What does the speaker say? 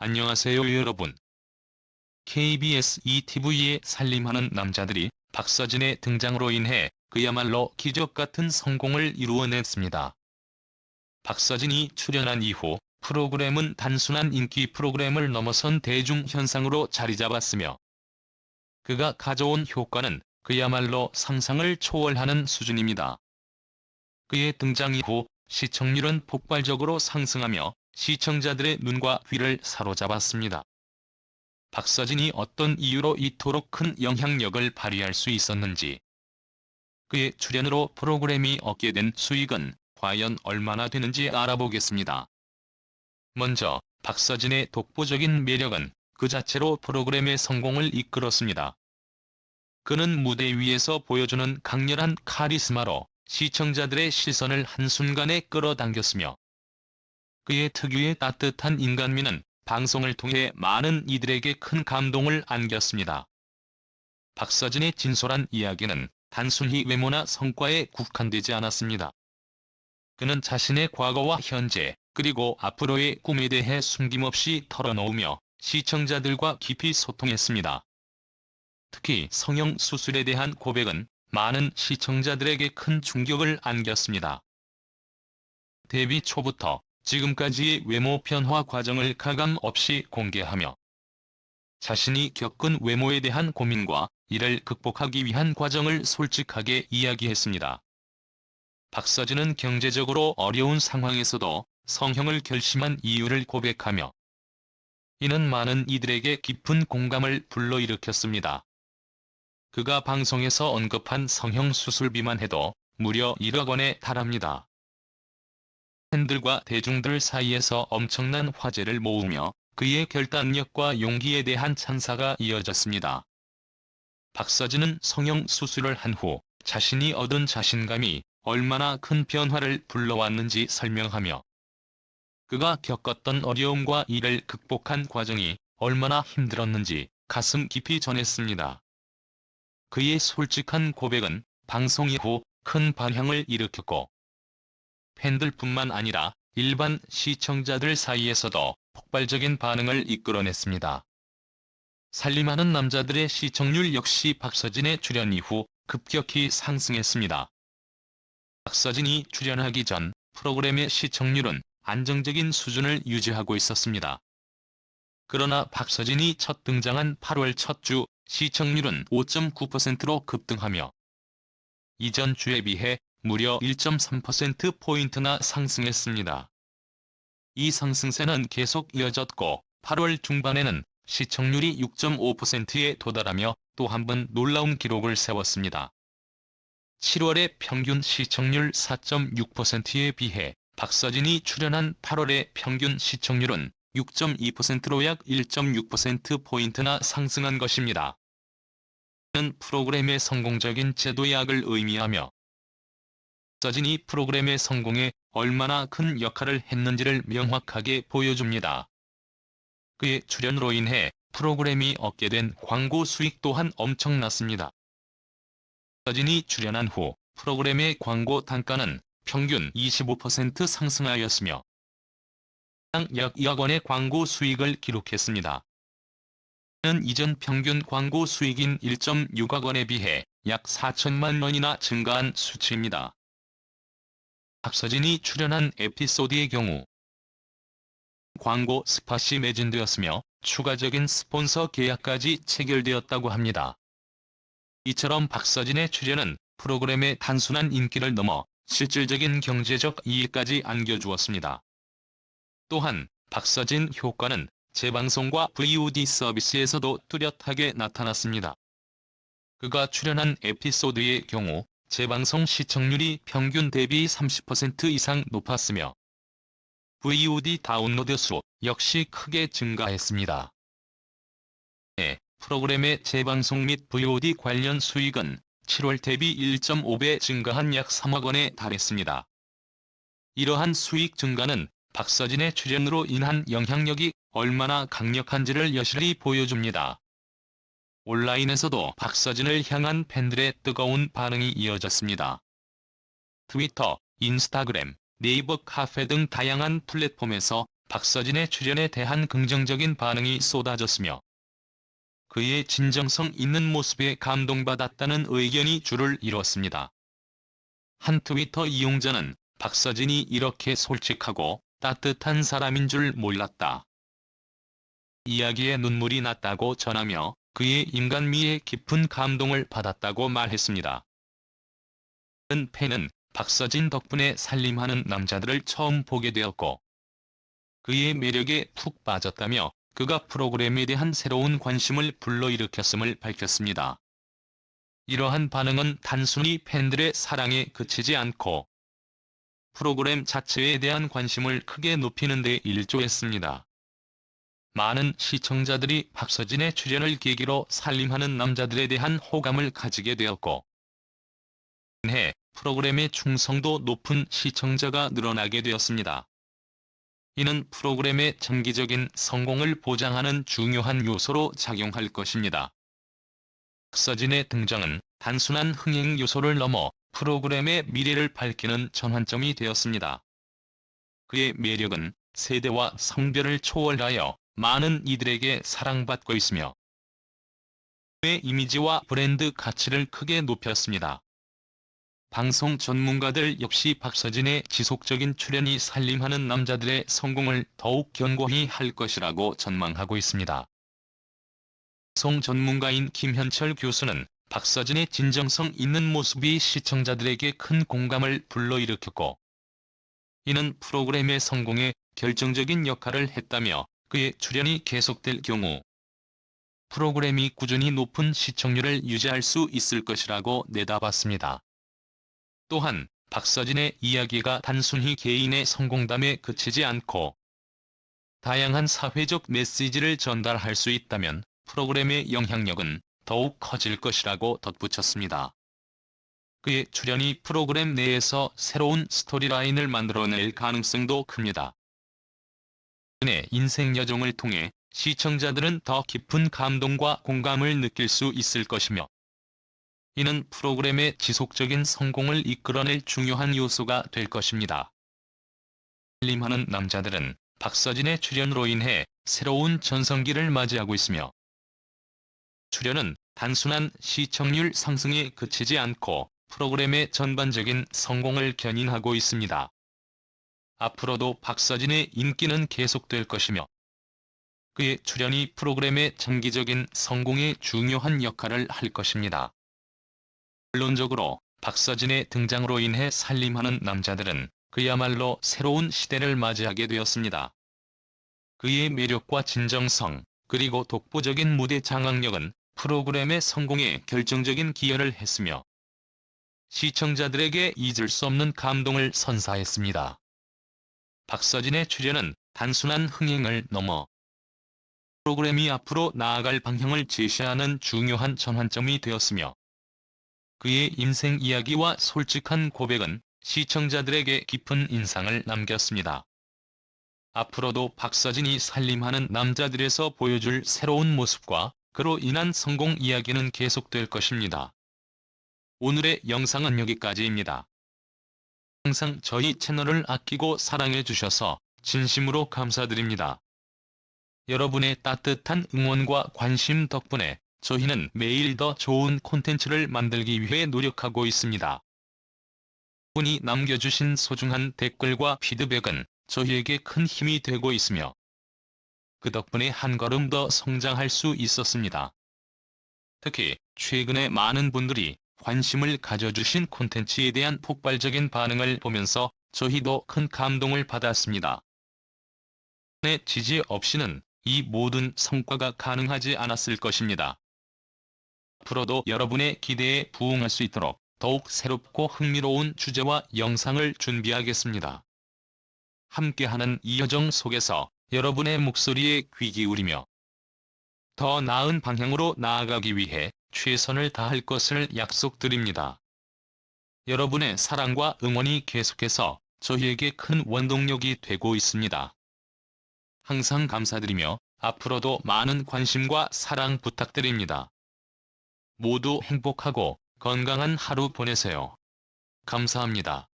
안녕하세요 여러분. KBS ETV에 살림하는 남자들이 박서진의 등장으로 인해 그야말로 기적 같은 성공을 이루어냈습니다. 박서진이 출연한 이후 프로그램은 단순한 인기 프로그램을 넘어선 대중 현상으로 자리 잡았으며 그가 가져온 효과는 그야말로 상상을 초월하는 수준입니다. 그의 등장 이후 시청률은 폭발적으로 상승하며 시청자들의 눈과 귀를 사로잡았습니다. 박서진이 어떤 이유로 이토록 큰 영향력을 발휘할 수 있었는지, 그의 출연으로 프로그램이 얻게 된 수익은 과연 얼마나 되는지 알아보겠습니다. 먼저 박서진의 독보적인 매력은 그 자체로 프로그램의 성공을 이끌었습니다. 그는 무대 위에서 보여주는 강렬한 카리스마로 시청자들의 시선을 한순간에 끌어당겼으며 그의 특유의 따뜻한 인간미는 방송을 통해 많은 이들에게 큰 감동을 안겼습니다. 박서진의 진솔한 이야기는 단순히 외모나 성과에 국한되지 않았습니다. 그는 자신의 과거와 현재, 그리고 앞으로의 꿈에 대해 숨김없이 털어놓으며 시청자들과 깊이 소통했습니다. 특히 성형 수술에 대한 고백은 많은 시청자들에게 큰 충격을 안겼습니다. 데뷔 초부터 지금까지의 외모 변화 과정을 가감 없이 공개하며 자신이 겪은 외모에 대한 고민과 이를 극복하기 위한 과정을 솔직하게 이야기했습니다. 박서진은 경제적으로 어려운 상황에서도 성형을 결심한 이유를 고백하며 이는 많은 이들에게 깊은 공감을 불러일으켰습니다. 그가 방송에서 언급한 성형 수술비만 해도 무려 1억 원에 달합니다. 팬들과 대중들 사이에서 엄청난 화제를 모으며 그의 결단력과 용기에 대한 찬사가 이어졌습니다. 박서진은 성형 수술을 한 후 자신이 얻은 자신감이 얼마나 큰 변화를 불러왔는지 설명하며 그가 겪었던 어려움과 이를 극복한 과정이 얼마나 힘들었는지 가슴 깊이 전했습니다. 그의 솔직한 고백은 방송 이후 큰 반향을 일으켰고 팬들뿐만 아니라 일반 시청자들 사이에서도 폭발적인 반응을 이끌어냈습니다. 살림하는 남자들의 시청률 역시 박서진의 출연 이후 급격히 상승했습니다. 박서진이 출연하기 전 프로그램의 시청률은 안정적인 수준을 유지하고 있었습니다. 그러나 박서진이 첫 등장한 8월 첫 주 시청률은 5.9%로 급등하며 이전 주에 비해 무려 1.3%포인트나 상승했습니다. 이 상승세는 계속 이어졌고 8월 중반에는 시청률이 6.5%에 도달하며 또 한 번 놀라운 기록을 세웠습니다. 7월의 평균 시청률 4.6%에 비해 박서진이 출연한 8월의 평균 시청률은 6.2%로 약 1.6%포인트나 상승한 것입니다. 는 프로그램의 성공적인 제도약을 의미하며 서진이 프로그램의 성공에 얼마나 큰 역할을 했는지를 명확하게 보여줍니다. 그의 출연으로 인해 프로그램이 얻게 된 광고 수익 또한 엄청났습니다. 서진이 출연한 후 프로그램의 광고 단가는 평균 25% 상승하였으며 약 2억 원의 광고 수익을 기록했습니다. 는 이전 평균 광고 수익인 1.6억 원에 비해 약 4천만 원이나 증가한 수치입니다. 박서진이 출연한 에피소드의 경우 광고 스팟이 매진되었으며 추가적인 스폰서 계약까지 체결되었다고 합니다. 이처럼 박서진의 출연은 프로그램의 단순한 인기를 넘어 실질적인 경제적 이익까지 안겨주었습니다. 또한 박서진 효과는 재방송과 VOD 서비스에서도 뚜렷하게 나타났습니다. 그가 출연한 에피소드의 경우 재방송 시청률이 평균 대비 30% 이상 높았으며 VOD 다운로드 수 역시 크게 증가했습니다. 네, 프로그램의 재방송 및 VOD 관련 수익은 7월 대비 1.5배 증가한 약 3억 원에 달했습니다. 이러한 수익 증가는 박서진의 출연으로 인한 영향력이 얼마나 강력한지를 여실히 보여줍니다. 온라인에서도 박서진을 향한 팬들의 뜨거운 반응이 이어졌습니다. 트위터, 인스타그램, 네이버 카페 등 다양한 플랫폼에서 박서진의 출연에 대한 긍정적인 반응이 쏟아졌으며 그의 진정성 있는 모습에 감동받았다는 의견이 줄을 이뤘습니다. 한 트위터 이용자는 박서진이 이렇게 솔직하고 따뜻한 사람인 줄 몰랐다. 이야기에 눈물이 났다고 전하며 그의 인간미에 깊은 감동을 받았다고 말했습니다. 은 팬은 박서진 덕분에 살림하는 남자들을 처음 보게 되었고 그의 매력에 푹 빠졌다며 그가 프로그램에 대한 새로운 관심을 불러일으켰음을 밝혔습니다. 이러한 반응은 단순히 팬들의 사랑에 그치지 않고 프로그램 자체에 대한 관심을 크게 높이는 데 일조했습니다. 많은 시청자들이 박서진의 출연을 계기로 살림하는 남자들에 대한 호감을 가지게 되었고 해 프로그램의 충성도 높은 시청자가 늘어나게 되었습니다. 이는 프로그램의 장기적인 성공을 보장하는 중요한 요소로 작용할 것입니다. 박서진의 등장은 단순한 흥행 요소를 넘어 프로그램의 미래를 밝히는 전환점이 되었습니다. 그의 매력은 세대와 성별을 초월하여 많은 이들에게 사랑받고 있으며 그의 이미지와 브랜드 가치를 크게 높였습니다. 방송 전문가들 역시 박서진의 지속적인 출연이 살림하는 남자들의 성공을 더욱 견고히 할 것이라고 전망하고 있습니다. 방송 전문가인 김현철 교수는 박서진의 진정성 있는 모습이 시청자들에게 큰 공감을 불러일으켰고 이는 프로그램의 성공에 결정적인 역할을 했다며 그의 출연이 계속될 경우 프로그램이 꾸준히 높은 시청률을 유지할 수 있을 것이라고 내다봤습니다. 또한 박서진의 이야기가 단순히 개인의 성공담에 그치지 않고 다양한 사회적 메시지를 전달할 수 있다면 프로그램의 영향력은 더욱 커질 것이라고 덧붙였습니다. 그의 출연이 프로그램 내에서 새로운 스토리라인을 만들어낼 가능성도 큽니다. 그의 인생 여정을 통해 시청자들은 더 깊은 감동과 공감을 느낄 수 있을 것이며 이는 프로그램의 지속적인 성공을 이끌어낼 중요한 요소가 될 것입니다. 살림하는 남자들은 박서진의 출연으로 인해 새로운 전성기를 맞이하고 있으며 출연은 단순한 시청률 상승에 그치지 않고 프로그램의 전반적인 성공을 견인하고 있습니다. 앞으로도 박서진의 인기는 계속될 것이며 그의 출연이 프로그램의 장기적인 성공에 중요한 역할을 할 것입니다. 결론적으로 박서진의 등장으로 인해 살림하는 남자들은 그야말로 새로운 시대를 맞이하게 되었습니다. 그의 매력과 진정성, 그리고 독보적인 무대 장악력은 프로그램의 성공에 결정적인 기여를 했으며 시청자들에게 잊을 수 없는 감동을 선사했습니다. 박서진의 출연은 단순한 흥행을 넘어 프로그램이 앞으로 나아갈 방향을 제시하는 중요한 전환점이 되었으며 그의 인생 이야기와 솔직한 고백은 시청자들에게 깊은 인상을 남겼습니다. 앞으로도 박서진이 살림하는 남자들에서 보여줄 새로운 모습과 그로 인한 성공 이야기는 계속될 것입니다. 오늘의 영상은 여기까지입니다. 항상 저희 채널을 아끼고 사랑해 주셔서 진심으로 감사드립니다. 여러분의 따뜻한 응원과 관심 덕분에 저희는 매일 더 좋은 콘텐츠를 만들기 위해 노력하고 있습니다. 분이 남겨주신 소중한 댓글과 피드백은 저희에게 큰 힘이 되고 있으며 그 덕분에 한 걸음 더 성장할 수 있었습니다. 특히 최근에 많은 분들이 관심을 가져주신 콘텐츠에 대한 폭발적인 반응을 보면서 저희도 큰 감동을 받았습니다. 내 지지 없이는 이 모든 성과가 가능하지 않았을 것입니다. 앞으로도 여러분의 기대에 부응할 수 있도록 더욱 새롭고 흥미로운 주제와 영상을 준비하겠습니다. 함께하는 이 여정 속에서 여러분의 목소리에 귀 기울이며 더 나은 방향으로 나아가기 위해 최선을 다할 것을 약속드립니다. 여러분의 사랑과 응원이 계속해서 저희에게 큰 원동력이 되고 있습니다. 항상 감사드리며 앞으로도 많은 관심과 사랑 부탁드립니다. 모두 행복하고 건강한 하루 보내세요. 감사합니다.